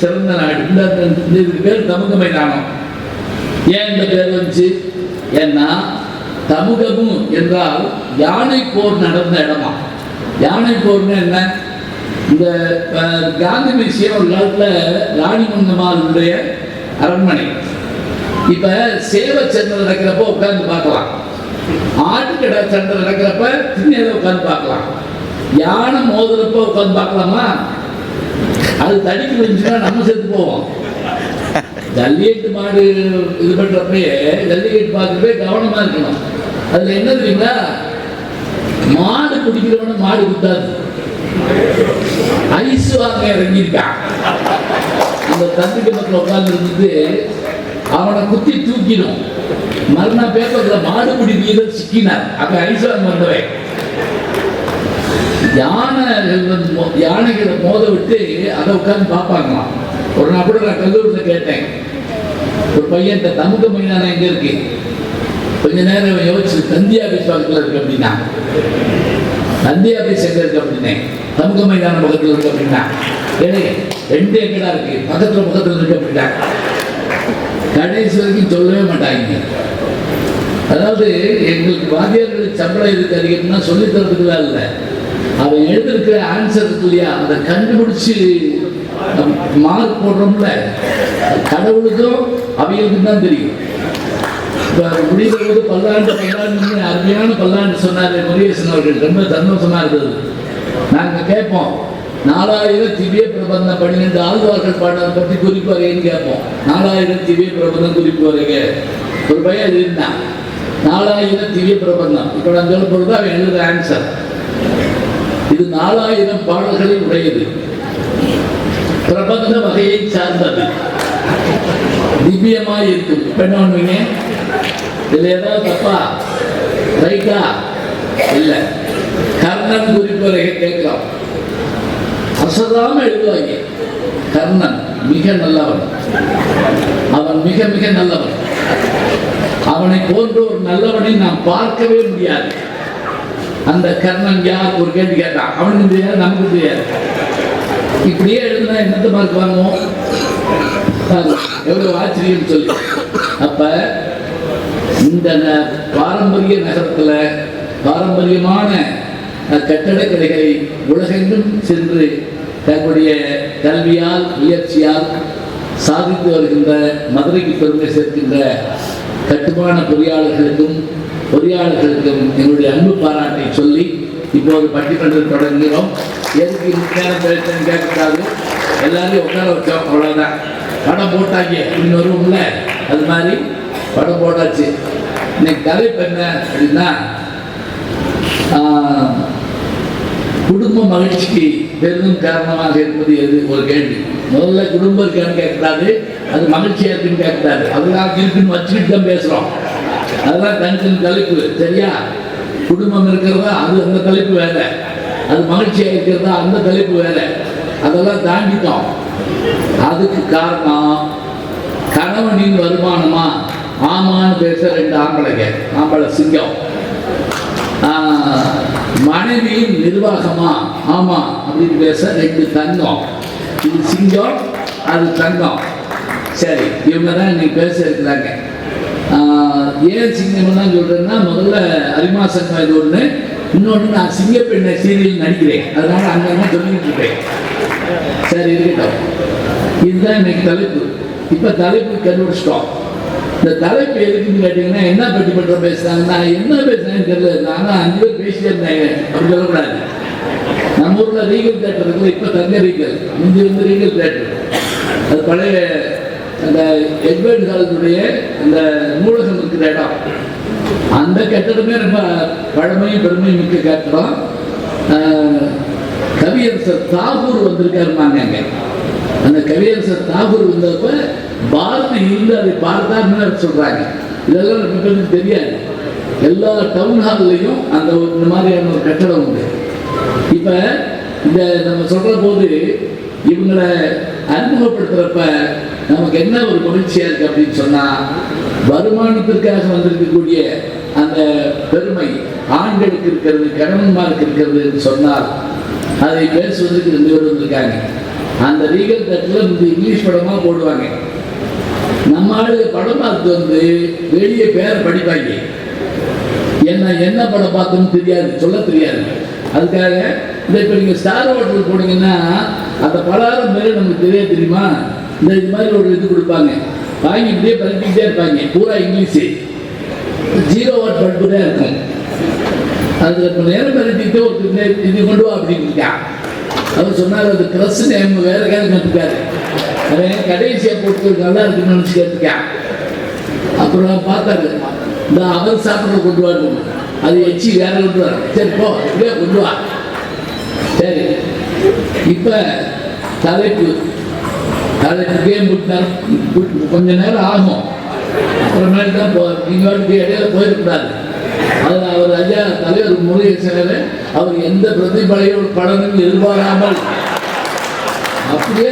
சிறந்த நாடு. இந்த இதுக்கு பேர் தமுக மைதானம். ஏன் இந்த பேர் வந்துச்சு? ஏன்னா தமுகமும் என்றால் யானை போர் நடந்த இடமா? யானை போர்னு என்ன? இந்த காந்தி மியூசியம் ஒரு காலத்தில் ராணி முன்னமாருடைய அரண்மனை. இப்போ சேவை சண்டை நடக்கிறப்போ உட்காந்து பார்க்கலாம். ஆட்டுக்கடை சண்டை நடக்கிறப்ப திண்ணையில உட்காந்து பார்க்கலாம். யானை மோதுறப்ப உட்காந்து பார்க்கலாமா? அது தடிக்கு வந்துச்சுன்னா நம்ம செத்து போவோம். ஜல்லிக்கட்டு மாடு இது பண்றப்பயே ஜல்லிக்கட்டு பார்க்கறப்பே கவனமா இருக்கணும். அதுல என்ன தெரியுங்களா? மாடு குடிக்கிறவன மாடு குத்தாது. ஐஸ் வாங்க இறங்கியிருக்கான். அந்த தம்பிக்கு பக்கத்தில் உட்கார்ந்து இருந்துட்டு அவனை குத்தி தூக்கிடும். மறுநாள் பேப்பர்ல குடி வீரர் சிக்கினார். அப்ப ஐஸ் வாங்க வந்தவன் யானைகள் வந்து மோ- யானைகளை மோத விட்டு அதை உட்கார்ந்து பார்ப்பாங்களாம். ஒரு நாள் கூட நான் கல்லூரியில் கேட்டேன். ஒரு பையன் இந்த தமுக மைதானம் எங்க இருக்கு? கொஞ்ச நேரம் யோசிச்சு தந்தி ஆபீஸ் பக்கத்தில் இருக்கு அப்படின்னா. தந்தி ஆபீஸ் எங்கே இருக்கு அப்படின்னேன் தமுக மைதானம் பக்கத்தில் இருக்கு அப்படின்னா. ஏடே ரெண்டு எங்கடா இருக்கு? பக்கத்தில் பக்கத்தில் இருக்கு அப்படின்னா. கடைசி வரைக்கும் சொல்லவே மாட்டாங்க. அதாவது எங்களுக்கு வாத்தியார்களுக்கு சம்பளம் எதுக்கு அதிகம்னா சொல்லி தான் இல்லை. அதை எழுதிருக்கிற ஆன்சர் இருக்கு இல்லையா? அதை கண்டுபிடிச்சு மார்க் போடுறோம்ல. கடவுளுக்கும் அவைகளுக்கும் தான் தெரியும். முடிந்தபோது பல்லாண்டு பல்லாண்டு அருமையான பல்லாண்டு சொன்னார் முருகேசன் அவர்கள். ரொம்ப சந்தோஷமா இருந்தது. நாங்கள் கேட்போம் நாலாயிரம் திவ்ய பிரபந்தம் பன்னிரெண்டு ஆழ்வார்கள் பாடலை பற்றி குறிப்பு வரைன்னு கேட்போம். நாலாயிரம் திவ்ய பிரபந்தம் குறிப்பு வரைங்க ஒரு பையன் இருந்தான் நாலாயிரம் திவ்ய பிரபந்தம் இப்போ நான் சொல்ல போகிறது அவன் எழுதுற ஆன்சர் இது நாலாயிரம் பாடல்களை உடையது. பிரபந்த வகையை சார்ந்தது. திவ்யமாய் இருக்கும். இப்ப என்ன பண்ணுவீங்க? இதுல ஏதாவது தப்பா? ரைட்டா? இல்ல. கர்ணன் குறிப்புரை கேட்கலாம். அசதாம எழுதுவாங்க. கர்ணன் மிக நல்லவன். அவன் மிக மிக நல்லவன். அவனை போன்ற ஒரு நல்லவனை நாம் பார்க்கவே முடியாது. அந்த கர்ணன் யார்? ஒரு கேள்வி கேட்டான். அவனுக்கு தெரியாது நமக்கு தெரியாது இப்படியே எழுதுனா என்னத்த மார்க் வாங்குவோம்? எவ்வளவு ஆச்சரியம் சொல்லி. அப்ப இந்த பாரம்பரிய நகரத்துல பாரம்பரியமான அஹ், கட்டடக்கலைகளை உலகெங்கும் சென்று தன்னுடைய கல்வியால் முயற்சியால் சாதித்து வருகின்ற மதுரைக்கு பெருமை சேர்க்கின்ற கட்டுமான பொறியாளர்களுக்கும் பொறியாளர்களுக்கும் என்னுடைய அன்பு பாராட்டை சொல்லி இப்போது பட்டிமன்றம் தொடங்குகிறோம். எதுக்கு நேரம் கேட்கக்கூடாது. எல்லாரையும் உட்கார வச்சோம் அவ்வளோதான் படம் போட்டாங்க. அப்படின்னு வருவோம்ல அது மாதிரி படம் போட்டாச்சு. இன்னைக்கு தலைப்பு என்ன அப்படின்னா குடும்ப மகிழ்ச்சிக்கு பெரும் காரணமாக இருப்பது எது? ஒரு கேள்வி. முதல்ல குடும்பம் இருக்கான்னு கேட்கக்கூடாது. அது மகிழ்ச்சியாக இருக்குன்னு கேட்கக்கூடாது. அதெல்லாம் இருக்குன்னு வச்சுக்கிட்டு தான் பேசுகிறோம் அதெல்லாம் தனித்தனி தலைப்பு சரியா? குடும்பம் இருக்கிறதா அது அந்த தலைப்பு வேற. அது மகிழ்ச்சியா இருக்கிறதா அந்த தலைப்பு வேற. அதெல்லாம் தாண்டிட்டோம். அதுக்கு காரணம் கணவனின் வருமானமா? ஆமான்னு பேச ரெண்டு ஆம்பளைங்க ஆம்பளை சிங்கம். மனைவியின் நிர்வாகமா? ஆமா அப்படின்னு பேச ரெண்டு தங்கம். இது சிங்கம் அது தங்கம். சரி இவங்க தான் இன்னைக்கு பேச இருக்கிறாங்க. ஏன் சிங்கம் தான் சொல்றேன்னா முதல்ல அரிமா சங்கம் இது ஒண்ணு. இன்னொன்று நான் சிங்கப்பெண்ணை சீரியல் நடிக்கிறேன். அதனால அங்கங்க சொல்லிட்டு இருக்கேன். சரி இருக்கட்டும். இதுதான் இன்னைக்கு தலைப்பு. இப்ப தலைப்பு கண்டுபிடிச்சிட்டோம் இந்த தலைப்பு எதுக்குன்னு கேட்டீங்கன்னா என்ன பட்டி பண்ற நான் என்ன பேசுறேன்னு தெரியல. நானும் அஞ்சு பேர் பேசியிருந்தேன் அப்படி சொல்லக்கூடாது. நம்ம ஊர்ல ரீகல் தேட்டர் இருக்குது இப்ப தங்க ரீகல் முந்தி வந்து ரீகல் தேட்டர் அது பழைய அந்த எட்வர்ட் காலத்துடைய அந்த நூலகம் இருக்கிற இடம் அந்த கட்டடமே ரொம்ப பழமையும் பெருமையும் மிக்க கட்டடம் ஆஹ், கவியரசர் தாகூர் வந்திருக்காருமாங்க அங்கே. அந்த கவியரசர் தாகூர் வந்தப்ப பாரதி இருந்து அதை பார்த்தாருன்னு சொல்றாங்க. இதெல்லாம் ரொம்ப பேருக்கு தெரியாது. எல்லா டவுன் ஹால்லையும் அந்த ஒரு இந்த மாதிரியான ஒரு கட்டடம் உண்டு. இப்ப இந்த நம்ம சொல்ற போது இவங்களை அறிமுகப்படுத்துகிறப்ப நமக்கு என்ன ஒரு மகிழ்ச்சியா இருக்கு அப்படின்னு சொன்னா வருமானத்திற்காக வந்திருக்கக்கூடிய அந்த பெருமை ஆண்களுக்கு இருக்கிறது கணவன்மாருக்கு இருக்கிறது என்று சொன்னால் அதை பேசுவதற்கு ரெண்டு பேர் வந்திருக்காங்க. அந்த ரீகல் தட்டில் இந்த இங்கிலீஷ் படமாக போடுவாங்க. நம்ம ஆளுங்க படம் பார்த்து வந்து வெளியே பேர் படிப்பாங்க. என்ன என்ன படம் பார்த்தோம்னு தெரியாது சொல்ல தெரியாது. அதுக்காக இந்த இப்போ நீங்கள் ஸ்டார் ஹோட்டல் போனீங்கன்னா அந்த பலாரம் மேலே நமக்கு தெரிய தெரியுமா? இந்த இது மாதிரி ஒரு இது கொடுப்பாங்க. வாங்கி இப்படியே பரப்பிக்கிட்டே இருப்பாங்க. பூரா இங்கிலீஷு. ஜீரோ வாட் படிப்பு தான் இருக்கும் அது இப்போ நேரம் பரப்பிட்டு ஒரு இது கொண்டு வா அப்படின்னு அவர் சொன்னார் அது க்ரஸ் நேம் வேற காலம் கற்றுக்காரு அவன் கடைசியை போட்டு நல்லா இருக்குன்னு நினச்சி கேட்டுக்கான் அப்புறம் பார்த்தாரு இந்த அவர் சாப்பிட்ற கொண்டு வரணும் அது எச்சி வேற கொண்டு வர சரி போ இப்படியே கொண்டு வா. சரி. இப்போ தலைப்பு. தலைப்புக்கே முட்டார் கொஞ்ச நேரம் ஆகும். அப்புறமேல் தான் போ நீங்கள் இடையில போயிடக்கூடாது. அதில் அவர் ஐயா தலைவர் முருகேசனர் அவர் எந்த பிரதிபலையும் பலனும் எதிர்பாராமல் அப்படியே